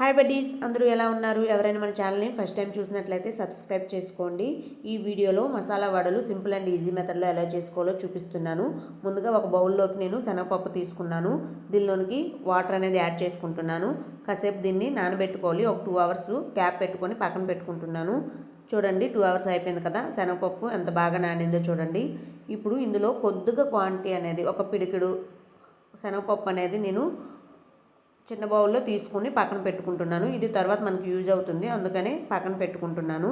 Hi buddies అందరూ ఎలా ఉన్నారు? ఎవరైనా మన ఛానల్ని ఫస్ట్ టైం చూసినట్లయితే సబ్స్క్రైబ్ చేసుకోండి. ఈ వీడియోలో మసాలా వడలు సింపుల్ అండ్ ఈజీ మెథడ్లో ఎలా చేసుకోవాలో చూపిస్తున్నాను. ముందుగా ఒక బౌల్లోకి నేను శనగపప్పు తీసుకున్నాను. దీనిలోనికి వాటర్ అనేది యాడ్ చేసుకుంటున్నాను. కాసేపు దీన్ని నానబెట్టుకోవాలి. ఒక టూ అవర్స్ క్యాప్ పెట్టుకొని పక్కన పెట్టుకుంటున్నాను. చూడండి టూ అవర్స్ అయిపోయింది కదా. శనగపప్పు ఎంత బాగా నానిందో చూడండి. ఇప్పుడు ఇందులో కొద్దిగా క్వాంటిటీ అనేది ఒక పిడికిడు శనగపప్పు అనేది నేను చిన్న బౌల్లో తీసుకుని పక్కన పెట్టుకుంటున్నాను. ఇది తర్వాత మనకి యూజ్ అవుతుంది. అందుకనే పక్కన పెట్టుకుంటున్నాను.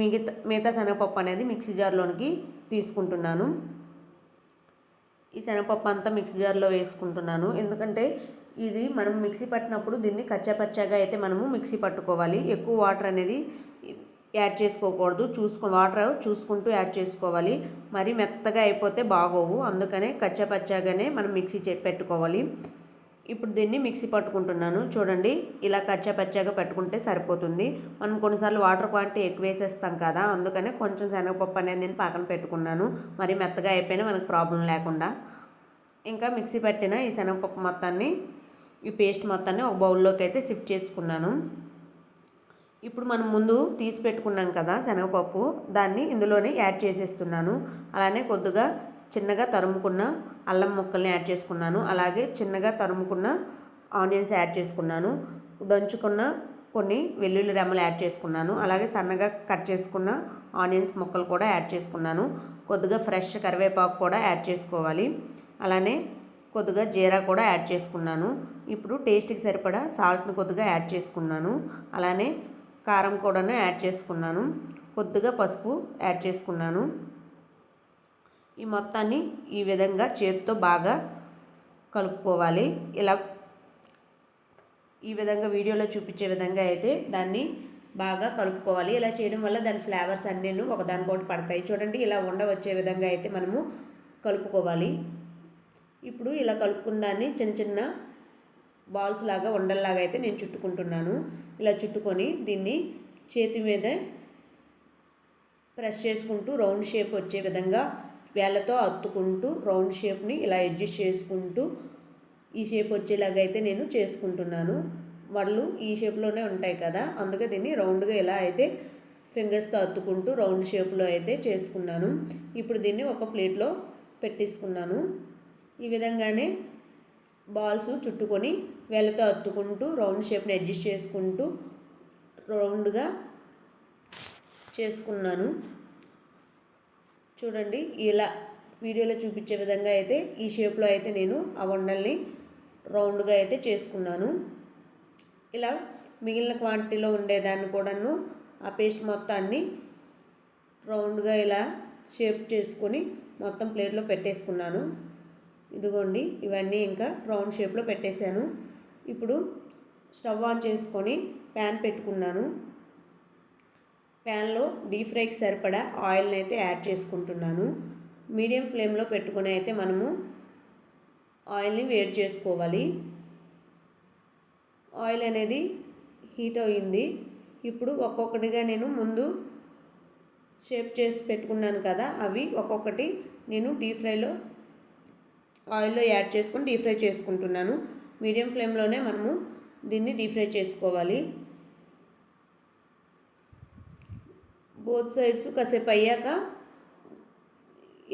మిగతా మిగతా శనగపప్పు అనేది మిక్సీ జార్లోనికి తీసుకుంటున్నాను. ఈ శనగపప్పు అంతా మిక్సీ జార్లో వేసుకుంటున్నాను. ఎందుకంటే ఇది మనం మిక్సీ పట్టినప్పుడు దీన్ని కచ్చాపచ్చాగా అయితే మనము మిక్సీ పట్టుకోవాలి. ఎక్కువ వాటర్ అనేది యాడ్ చేసుకోకూడదు. చూసుకు వాటర్ చూసుకుంటూ యాడ్ చేసుకోవాలి. మరి మెత్తగా అయిపోతే బాగోవు. అందుకనే కచ్చాపచ్చాగానే మనం మిక్సీ పెట్టుకోవాలి. ఇప్పుడు దీన్ని మిక్సీ పట్టుకుంటున్నాను. చూడండి ఇలా కచ్చా పచ్చాగా పెట్టుకుంటే సరిపోతుంది. మనం కొన్నిసార్లు వాటర్ క్వాంటిటీ ఎక్కువ వేసేస్తాం కదా అందుకనే కొంచెం శనగపప్పు అనేది నేను పక్కన పెట్టుకున్నాను. మరి మెత్తగా అయిపోయినా మనకు ప్రాబ్లం లేకుండా. ఇంకా మిక్సీ పట్టిన ఈ శనగపప్పు మొత్తాన్ని ఈ పేస్ట్ మొత్తాన్ని ఒక బౌల్లోకి అయితే షిఫ్ట్ చేసుకున్నాను. ఇప్పుడు మనం ముందు తీసి పెట్టుకున్నాం కదా శనగపప్పు దాన్ని ఇందులోనే యాడ్ చేసేస్తున్నాను. అలానే కొద్దిగా చిన్నగా తరుముకున్న అల్లం ముక్కల్ని యాడ్ చేసుకున్నాను. అలాగే చిన్నగా తరుముకున్న ఆనియన్స్ యాడ్ చేసుకున్నాను. దంచుకున్న కొన్ని వెల్లుల్లి రెమ్మలు యాడ్ చేసుకున్నాను. అలాగే సన్నగా కట్ చేసుకున్న ఆనియన్స్ ముక్కలు కూడా యాడ్ చేసుకున్నాను. కొద్దిగా ఫ్రెష్ కరివేపాకు కూడా యాడ్ చేసుకోవాలి. అలానే కొద్దిగా జీరా కూడా యాడ్ చేసుకున్నాను. ఇప్పుడు టేస్ట్కి సరిపడా సాల్ట్ని కొద్దిగా యాడ్ చేసుకున్నాను. అలానే కారం కూడా యాడ్ చేసుకున్నాను. కొద్దిగా పసుపు యాడ్ చేసుకున్నాను. ఈ మొత్తాన్ని ఈ విధంగా చేతితో బాగా కలుపుకోవాలి. ఇలా ఈ విధంగా వీడియోలో చూపించే విధంగా అయితే దాన్ని బాగా కలుపుకోవాలి. ఇలా చేయడం వల్ల దాని ఫ్లేవర్స్ అన్నీ ఒకదానికొకటి పడతాయి. చూడండి ఇలా ఉండ వచ్చే విధంగా అయితే మనము కలుపుకోవాలి. ఇప్పుడు ఇలా కలుపుకున్న దాన్ని చిన్న చిన్న బాల్స్ లాగా ఉండల్లాగా అయితే నేను చుట్టుకుంటున్నాను. ఇలా చుట్టుకొని దీన్ని చేతి మీద ప్రెస్ చేసుకుంటూ రౌండ్ షేప్ వచ్చే విధంగా వేళ్ళతో అత్తుకుంటూ రౌండ్ షేప్ని ఇలా అడ్జస్ట్ చేసుకుంటూ ఈ షేప్ వచ్చేలాగా అయితే నేను చేసుకుంటున్నాను. వాళ్ళు ఈ షేప్లోనే ఉంటాయి కదా అందుకే దీన్ని రౌండ్గా ఇలా అయితే ఫింగర్స్తో అత్తుకుంటూ రౌండ్ షేప్లో అయితే చేసుకున్నాను. ఇప్పుడు దీన్ని ఒక ప్లేట్లో పెట్టేసుకున్నాను. ఈ విధంగానే బాల్స్ చుట్టుకొని వేళ్ళతో అత్తుకుంటూ రౌండ్ షేప్ని అడ్జస్ట్ చేసుకుంటూ రౌండ్గా చేసుకున్నాను. చూడండి ఇలా వీడియోలో చూపించే విధంగా అయితే ఈ షేప్లో అయితే నేను ఆ వండల్ని రౌండ్గా అయితే చేసుకున్నాను. ఇలా మిగిలిన క్వాంటిటీలో ఉండేదాన్ని కూడాను ఆ పేస్ట్ మొత్తాన్ని రౌండ్గా ఇలా షేప్ చేసుకొని మొత్తం ప్లేట్లో పెట్టేసుకున్నాను. ఇదిగోండి ఇవన్నీ ఇంకా రౌండ్ షేప్లో పెట్టేశాను. ఇప్పుడు స్టవ్ ఆన్ చేసుకొని ప్యాన్ పెట్టుకున్నాను. ప్యాన్లో డీప్ ఫ్రైకి సరిపడా ఆయిల్ని అయితే యాడ్ చేసుకుంటున్నాను. మీడియం ఫ్లేమ్లో పెట్టుకుని అయితే మనము ఆయిల్ని వేడి చేసుకోవాలి. ఆయిల్ అనేది హీట్ అయింది. ఇప్పుడు ఒక్కొక్కటిగా నేను ముందు షేప్ చేసి పెట్టుకున్నాను కదా అవి ఒక్కొక్కటి నేను డీప్ ఫ్రైలో ఆయిల్లో యాడ్ చేసుకొని డీప్ ఫ్రై చేసుకుంటున్నాను. మీడియం ఫ్లేమ్లోనే మనము దీన్ని డీప్ ఫ్రై చేసుకోవాలి. బోత్ సైడ్స్ కాసేపు అయ్యాక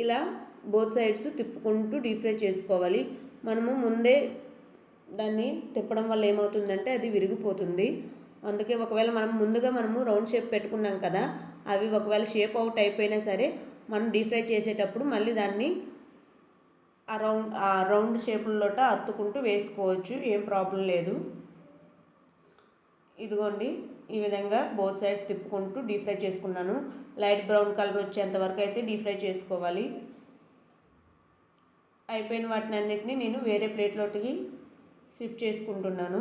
ఇలా బోత్ సైడ్స్ తిప్పుకుంటూ డీప్ ఫ్రై చేసుకోవాలి. మనము ముందే దాన్ని తిప్పడం వల్ల ఏమవుతుందంటే అది విరిగిపోతుంది. అందుకే ఒకవేళ మనం ముందుగా మనము రౌండ్ షేప్ పెట్టుకున్నాం కదా అవి ఒకవేళ షేప్ అవుట్ అయిపోయినా సరే మనం డీప్ ఫ్రై చేసేటప్పుడు మళ్ళీ దాన్ని ఆ రౌండ్ ఆ రౌండ్ షేపుల్లోట అత్తుకుంటూ వేసుకోవచ్చు. ఏం ప్రాబ్లం లేదు. ఇదిగోండి ఈ విధంగా బోత్ సైడ్స్ తిప్పుకుంటూ డీప్ ఫ్రై చేసుకున్నాను. లైట్ బ్రౌన్ కలర్ వచ్చేంత వరకు అయితే డీప్ ఫ్రై చేసుకోవాలి. అయిపోయిన వాటిని అన్నిటినీ నేను వేరే ప్లేట్లోకి షిఫ్ట్ చేసుకుంటున్నాను.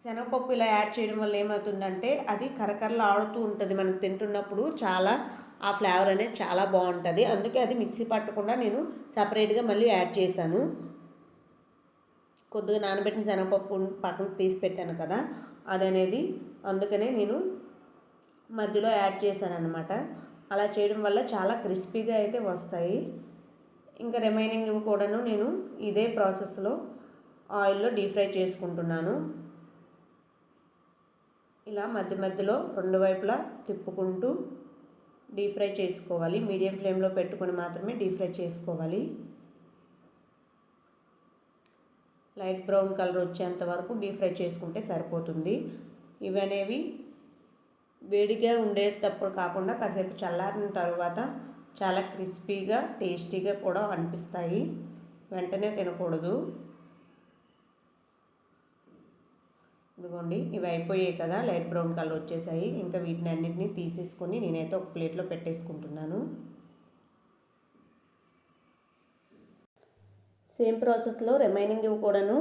శనగపప్పు ఇలా యాడ్ చేయడం వల్ల ఏమవుతుందంటే అది కరకరలు ఆడుతూ ఉంటుంది. మనం తింటున్నప్పుడు చాలా ఆ ఫ్లేవర్ అనేది చాలా బాగుంటుంది. అందుకే అది మిక్సీ పట్టకుండా నేను సపరేట్గా మళ్ళీ యాడ్ చేశాను. కొద్దిగా నానబెట్టిన శనగపప్పు పక్కన తీసి పెట్టాను కదా అది అనేది అందుకనే నేను మధ్యలో యాడ్ చేశాను అనమాట అలా చేయడం వల్ల చాలా క్రిస్పీగా అయితే వస్తాయి. ఇంకా రిమైనింగ్ కూడాను నేను ఇదే ప్రాసెస్లో ఆయిల్లో డీప్ ఫ్రై చేసుకుంటున్నాను. ఇలా మధ్య మధ్యలో రెండు వైపులా తిప్పుకుంటూ డీప్ ఫ్రై చేసుకోవాలి. మీడియం ఫ్లేమ్లో పెట్టుకొని మాత్రమే డీప్ ఫ్రై చేసుకోవాలి. లైట్ బ్రౌన్ కలర్ వచ్చేంత వరకు డీప్ ఫ్రై చేసుకుంటే సరిపోతుంది. ఇవి అనేవి వేడిగా ఉండేటప్పుడు కాకుండా కాసేపు చల్లారిన తర్వాత చాలా క్రిస్పీగా టేస్టీగా కూడా అనిపిస్తాయి. వెంటనే తినకూడదు. ఇదిగోండి ఇవి అయిపోయాయి కదా లైట్ బ్రౌన్ కలర్ వచ్చేసాయి. ఇంకా వీటిని అన్నింటినీ తీసేసుకొని నేనైతే ఒక ప్లేట్లో పెట్టేసుకుంటున్నాను. సేమ్ ప్రాసెస్లో రిమైనింగ్ ఇవి కూడాను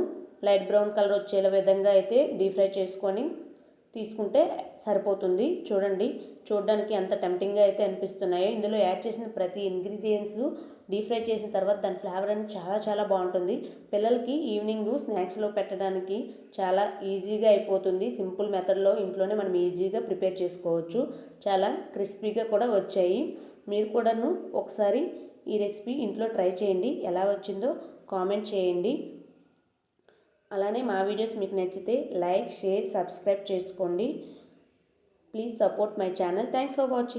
లైట్ బ్రౌన్ కలర్ వచ్చేలా విధంగా అయితే డీప్ ఫ్రై చేసుకొని తీసుకుంటే సరిపోతుంది. చూడండి చూడడానికి ఎంత టెంప్టింగ్గా అయితే అనిపిస్తున్నాయో. ఇందులో యాడ్ చేసిన ప్రతి ఇంగ్రీడియంట్స్ డీప్ ఫ్రై చేసిన తర్వాత దాని ఫ్లేవర్ అనేది చాలా చాలా బాగుంటుంది. పిల్లలకి ఈవినింగ్ స్నాక్స్లో పెట్టడానికి చాలా ఈజీగా అయిపోతుంది. సింపుల్ మెథడ్లో ఇంట్లోనే మనం ఈజీగా ప్రిపేర్ చేసుకోవచ్చు. చాలా క్రిస్పీగా కూడా వచ్చాయి. మీరు కూడాను ఒకసారి ఈ రెసిపీ ఇంట్లో ట్రై చేయండి. ఎలా వచ్చిందో కామెంట్ చేయండి. అలానే మా వీడియోస్ మీకు నచ్చితే లైక్ షేర్ సబ్స్క్రైబ్ చేసుకోండి. Please support my channel. Thanks for watching.